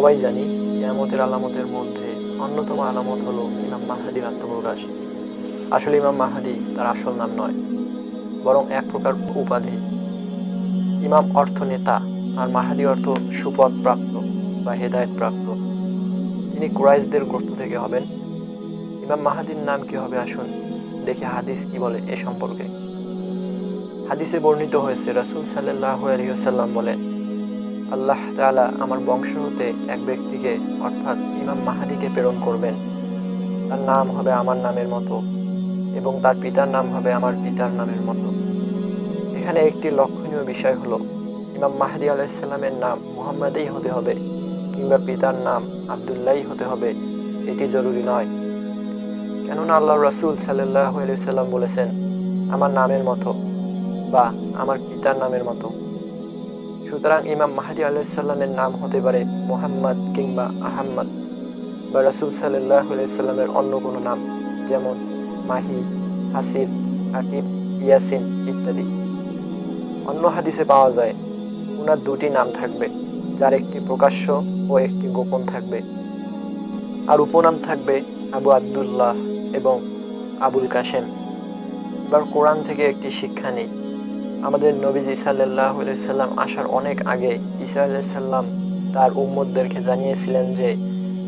সবাই জানি কেয়ামতের আলামতের মধ্যে অন্যতম আলামত হলো ইমাম মাহাদির আত্মপ্রকাশ। আসলে ইমাম মাহাদি তার আসল নাম নয়, বরং এক প্রকার উপাধি। ইমাম অর্থ নেতা আর মাহাদি অর্থ সুপদ প্রাপ্ত বা হেদায়েত প্রাপ্ত। তিনি কুরাইশদের গোষ্ঠ থেকে হবেন। ইমাম মাহাদির নাম কি হবে আসুন দেখি হাদিস কি বলে এ সম্পর্কে। হাদিসে বর্ণিত হয়েছে, রাসূল সাল্লাল্লাহু আলাইহি বলেন আল্লাহ তাআলা আমার বংশ হতে এক ব্যক্তিকে, অর্থাৎ ইমাম মাহাদিকে প্রেরণ করবেন। তার নাম হবে আমার নামের মতো এবং তার পিতার নাম হবে আমার পিতার নামের মতো। এখানে একটি লক্ষণীয় বিষয় হলো, ইমাম মাহাদি আলাইসাল্লামের নাম মুহাম্মাদেই হতে হবে কিংবা পিতার নাম আবদুল্লাহ হতে হবে, এটি জরুরি নয়। কেননা আল্লাহ রাসূল সাল্লাহ সাল্লাম বলেছেন, আমার নামের মতো বা আমার পিতার নামের মতো। সুতরাং ইমাম মাহাদি আলাইসাল্লামের নাম হতে পারে মোহাম্মদ কিংবা আহাম্মদ বা রাসূল সাল্লাহ সাল্লামের অন্য কোনো নাম, যেমন মাহি, হাসিব আকিব ইয়াসিন ইত্যাদি। অন্য হাদিসে পাওয়া যায় ওনার দুটি নাম থাকবে, যার একটি প্রকাশ্য ও একটি গোপন থাকবে। আর উপনাম থাকবে আবু আব্দুল্লাহ এবং আবুল কাশেম। এবার কোরআন থেকে একটি শিক্ষা নেই। আমাদের নবীজি সাল্লাহ সাল্লাম আসার অনেক আগে ঈসা সাল্লাম তার উম্মদদেরকে জানিয়েছিলেন যে,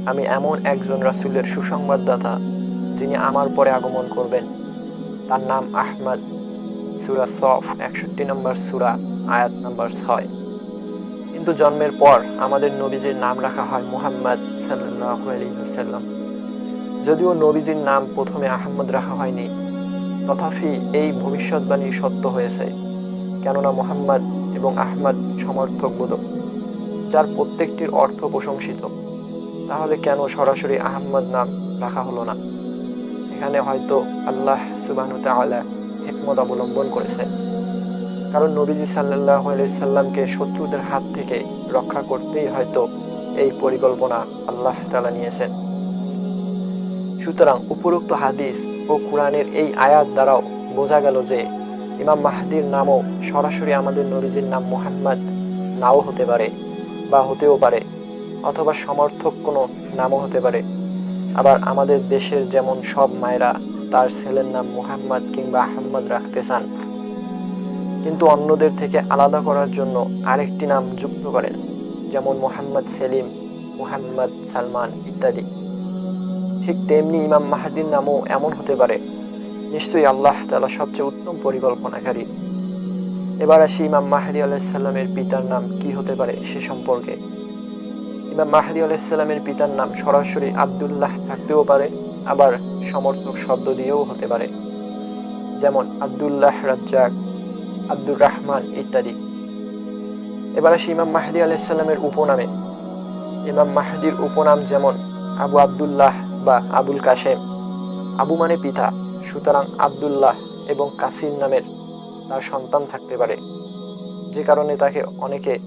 আমি এমন একজন রাসুলের সুসংবাদদাতা যিনি আমার পরে আগমন করবেন। তার নাম আহমদ, সুরা সফ, একষট্টি নম্বর সুরা, আয়াত নম্বর ছয়। কিন্তু জন্মের পর আমাদের নবীজির নাম রাখা হয় মুহাম্মদ ওয়াসাল্লাম যদিও নবীজির নাম প্রথমে আহমদ রাখা হয়নি, তথাপি এই ভবিষ্যৎবাণী সত্য হয়েছে। কেননা মোহাম্মদ এবং আহমদ সমর্থক বোধক যার প্রত্যেকটির অর্থ প্রশংসিত। তাহলে কেন সরাসরি আহমদ নাম রাখা হলো না? এখানে হয়তো আল্লাহ সুবাহ হিকমত অবলম্বন করেছে কারণ নবীজি সাল্লাহ সাল্লামকে শত্রুদের হাত থেকে রক্ষা করতেই হয়তো এই পরিকল্পনা আল্লাহ তালা নিয়েছেন। সুতরাং উপরোক্ত হাদিস ও কোরআনের এই আয়াত দ্বারাও বোঝা গেল যে ইমাম মাহাদির নামও সরাসরি আমাদের নবীজির নাম মোহাম্মদ নাও হতে পারে বা হতেও পারে, অথবা সমর্থক কোনো নামও হতে পারে। আবার আমাদের দেশের যেমন সব মায়েরা তার ছেলের নাম মুহাম্মদ কিংবা আহম্মদ রাখতে চান, কিন্তু অন্যদের থেকে আলাদা করার জন্য আরেকটি নাম যুক্ত করেন, যেমন মোহাম্মদ সেলিম, মুহাম্মদ সালমান ইত্যাদি। ঠিক তেমনি ইমাম মাহাদির নামও এমন হতে পারে নিশ্চয়ই আল্লাহ তালা সবচেয়ে উত্তম পরিকল্পনাকারী। এবার আসি ইমাম মাহাদি আলাইসাল্লামের পিতার নাম কি হতে পারে সে সম্পর্কে। ইমাম মাহাদি আলাইসাল্লামের পিতার নাম সরাসরি আবদুল্লাহ থাকতেও পারে, আবার সমর্থক শব্দ দিয়েও হতে পারে। যেমন আবদুল্লাহ রাজ্জাক, আব্দুর রহমান ইত্যাদি। এবার আসি ইমাম মাহাদি আলাইসাল্লামের উপনামে। ইমাম মাহাদির উপনাম যেমন আবু আবদুল্লাহ বা আবুল কাশেম। আবু মানে পিতা। সুতরাং আবদুল্লাহ এবং কাসিম নামের তার সন্তান থাকতে পারে। যে কারণে তাকে অনেকে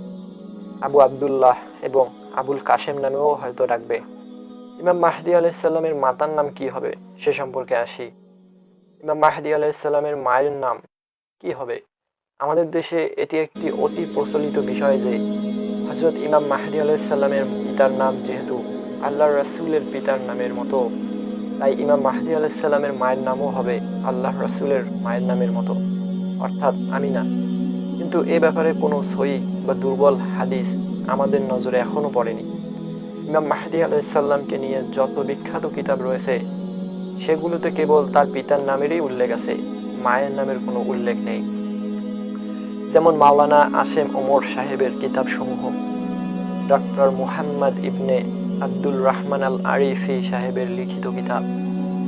আবু আবদুল্লাহ এবং আবুল কাশেম নামেও হয়তো ডাকবে। ইমাম মাহদি আলাইসাল্লামের মাতার নাম কি হবে সে সম্পর্কে আসি। ইমাম মাহদি আলাইসাল্লামের মায়ের নাম কি হবে? আমাদের দেশে এটি একটি অতি প্রচলিত বিষয় যে হজরত ইমাম মাহদি আলাইসাল্লামের পিতার নাম যেহেতু আল্লাহ রাসুলের পিতার নামের মতো তাই ইমাম মাহদি আলাইসাল্লামের মায়ের নামও হবে আল্লাহ রাসুলের মায়ের নামের মতো। অর্থাৎ আমিনা। কিন্তু এ ব্যাপারে কোনো সই বা দুর্বল হাদিস আমাদের নজরে এখনও পড়েনি। ইমাম মাহদি আলাইসাল্লামকে নিয়ে যত বিখ্যাত কিতাব রয়েছে, সেগুলোতে কেবল তার পিতার নামেরই উল্লেখ আছে, মায়ের নামের কোনো উল্লেখ নেই। যেমন মাওলানা আসেম ওমর সাহেবের কিতাব সমূহ doctor Muhammad Ibn Abdul Rahman al Arifi সাহেবের লিখিত কিতাব,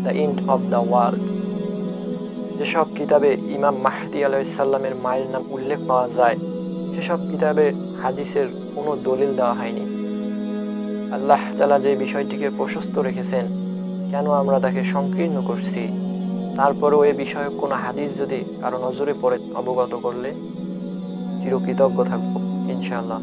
the end of the world. যেসব কিতাবে ইমাম মাহদি আলাইসাল্লামের মায়ের নাম উল্লেখ পাওয়া যায়, সেসব কিতাবে হাদিসের কোনো দলিল দেওয়া হয়নি। আল্লাহ তালা যে বিষয়টিকে প্রশস্ত রেখেছেন, কেন আমরা তাকে সংকীর্ণ করছি? তারপরেও এ বিষয়ে কোনো হাদিস যদি কারও নজরে পড়ে অবগত করলে চিরকৃতজ্ঞ থাকব, ইনশাআল্লাহ।